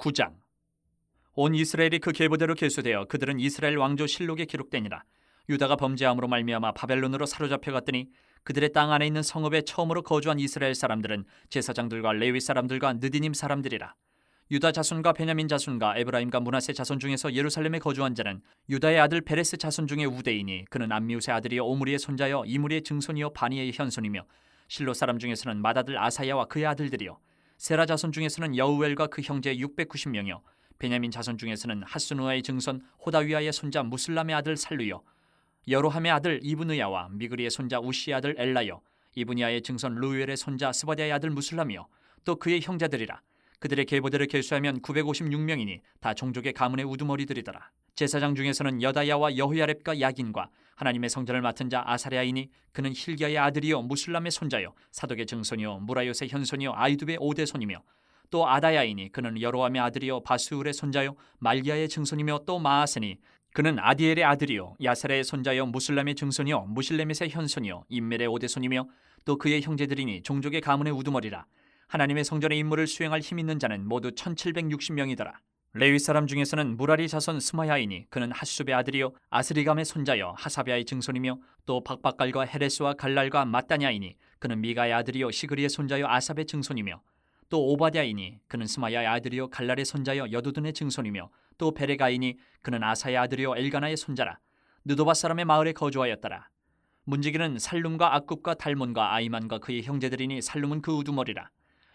9장. 온 이스라엘이 그 계보대로 계수되어 그들은 이스라엘 왕조 실록에 기록되니라. 유다가 범죄함으로 말미암아 바벨론으로 사로잡혀 갔더니 그들의 땅 안에 있는 성읍에 처음으로 거주한 이스라엘 사람들은 제사장들과 레위 사람들과 느디님 사람들이라. 유다 자손과 베냐민 자손과 에브라임과 문하세 자손 중에서 예루살렘에 거주한 자는 유다의 아들 베레스 자손 중에 우대이니 그는 암미우스의 아들이요 오므리의 손자여 이므리의 증손이요 바니의 현손이며 실로 사람 중에서는 맏아들 아사야와 그의 아들들이요 세라 자손 중에서는 여우엘과 그 형제 690명이요. 베냐민 자손 중에서는 하스누아의 증손 호다위아의 손자 무슬람의 아들 살루요. 여로함의 아들 이브느야와 미그리의 손자 우시의 아들 엘라요. 이브니아의 증손 루엘의 손자 스바디아의 아들 무슬람이요. 또 그의 형제들이라. 그들의 계보대를 계수하면 956명이니 다 종족의 가문의 우두머리들이더라. 제사장 중에서는 여다야와 여호야렙과 야긴과 하나님의 성전을 맡은 자 아사랴이니 그는 힐기야의 아들이요 무슬람의 손자요 사독의 증손이요 무라요의 현손이요 아이두의 오대손이며 또 아다야이니 그는 여로함의 아들이요 바수울의 손자요 말기야의 증손이며 또 마아세니 그는 아디엘의 아들이요 야사라의 손자요 무슬람의 증손이요 무실레멧의 현손이요 임멜의 오대손이며 또 그의 형제들이니 종족의 가문의 우두머리라. 하나님의 성전의 임무를 수행할 힘 있는 자는 모두 1760명이더라 레위 사람 중에서는 무라리 자손 스마야이니 그는 하수베의 아들이요 아스리감의 손자여 하사비아의 증손이며 또 박박갈과 헤레스와 갈랄과 마따냐이니 그는 미가의 아들이요 시그리의 손자여 아삽의 증손이며 또 오바댜이니 그는 스마야의 아들이요 갈랄의 손자여 여두둔의 증손이며 또 베레가이니 그는 아사의 아들이요 엘가나의 손자라. 느도바 사람의 마을에 거주하였더라. 문지기는 살룸과 악굽과 달몬과 아이만과 그의 형제들이니 살룸은 그 우두머리라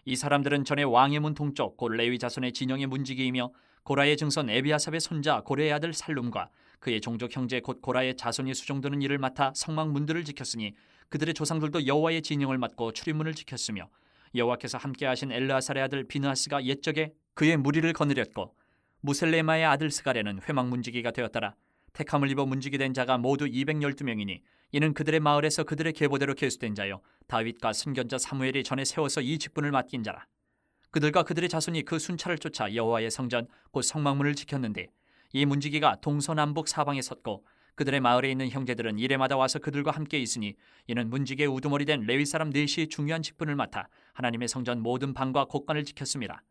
이 사람들은 전에 왕의 문 동쪽 곧 레위 자손의 진영의 문지기이며 고라의 증손 에비아삽의 손자 고레의 아들 살룸과 그의 종족 형제 곧 고라의 자손이 수종드는 일을 맡아 성막 문들을 지켰으니 그들의 조상들도 여호와의 진영을 맡고 출입문을 지켰으며 여호와께서 함께하신 엘르아살의 아들 비느하스가 옛적에 그의 무리를 거느렸고 무셀레마의 아들 스가랴는 회막 문지기가 되었더라. 택함을 입어 문지기 된 자가 모두 212명이니 이는 그들의 마을에서 그들의 계보대로 계수된 자요 다윗과 선견자 사무엘이 전에 세워서 이 직분을 맡긴 자라 그들과 그들의 자손이 그 순찰을 쫓아 여호와의 성전 곧 성막문을 지켰는데 이 문지기가 동서남북 사방에 섰고 그들의 마을에 있는 형제들은 이래마다 와서 그들과 함께 있으니 이는 문지기의 우두머리 된 레위 사람 넷이 중요한 직분을 맡아 하나님의 성전 모든 방과 곳간을 지켰습니다.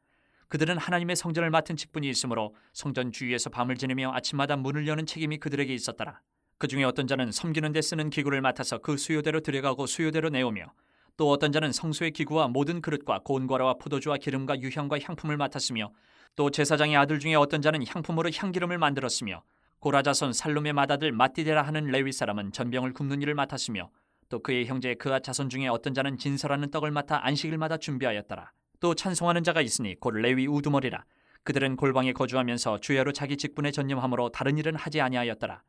그들은 하나님의 성전을 맡은 직분이 있으므로 성전 주위에서 밤을 지내며 아침마다 문을 여는 책임이 그들에게 있었더라. 그 중에 어떤 자는 섬기는 데 쓰는 기구를 맡아서 그 수요대로 들여가고 수요대로 내오며 또 어떤 자는 성소의 기구와 모든 그릇과 고운과라와 포도주와 기름과 유향과 향품을 맡았으며 또 제사장의 아들 중에 어떤 자는 향품으로 향기름을 만들었으며 고라자손 살룸의 맏아들 마띠데라 하는 레위 사람은 전병을 굽는 일을 맡았으며 또 그의 형제 그아 자손 중에 어떤 자는 진설하는 떡을 맡아 안식일마다 준비하였더라. 또 찬송하는 자가 있으니 곧 레위 우두머리라. 그들은 골방에 거주하면서 주야로 자기 직분에 전념함으로 다른 일은 하지 아니하였더라.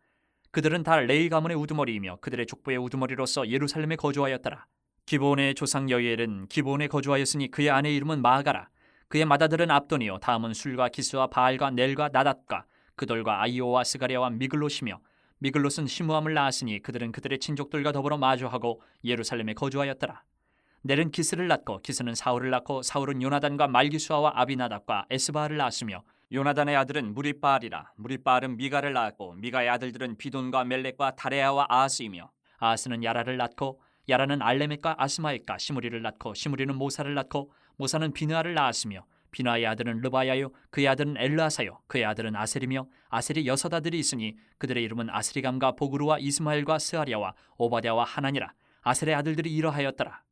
그들은 다 레위 가문의 우두머리이며 그들의 족보의 우두머리로서 예루살렘에 거주하였더라. 기본의 조상 여이엘은 기본에 거주하였으니 그의 아내 이름은 마아가라. 그의 맏아들은 압돈이요 다음은 술과 기스와 바알과 넬과 나닷과 그들과 아이오와 스가랴와 미글롯이며 미글롯은 시무함을 낳았으니 그들은 그들의 친족들과 더불어 마주하고 예루살렘에 거주하였더라. 넬은 기스를 낳고 기스는 사울을 낳고 사울은 요나단과 말기수아와 아비나답과 에스바를 낳았으며 요나단의 아들은 무리바알이라. 무리바알은 미가를 낳았고 미가의 아들들은 비돈과 멜렉과 다레아와 아하스이며 아하스는 야라를 낳고 야라는 알레멧과 아스마액과 시무리를 낳고 시무리는 모사를 낳고 모사는 비느아를 낳았으며 비나의 아들은 르바야요 그의 아들은 엘르아사요 그의 아들은 아셀이며 아셀이 여섯 아들이 있으니 그들의 이름은 아스리감과 보그루와 이스마엘과 스아리아와 오바댜와 하나니라. 아셀의 아들들이 이러하였더라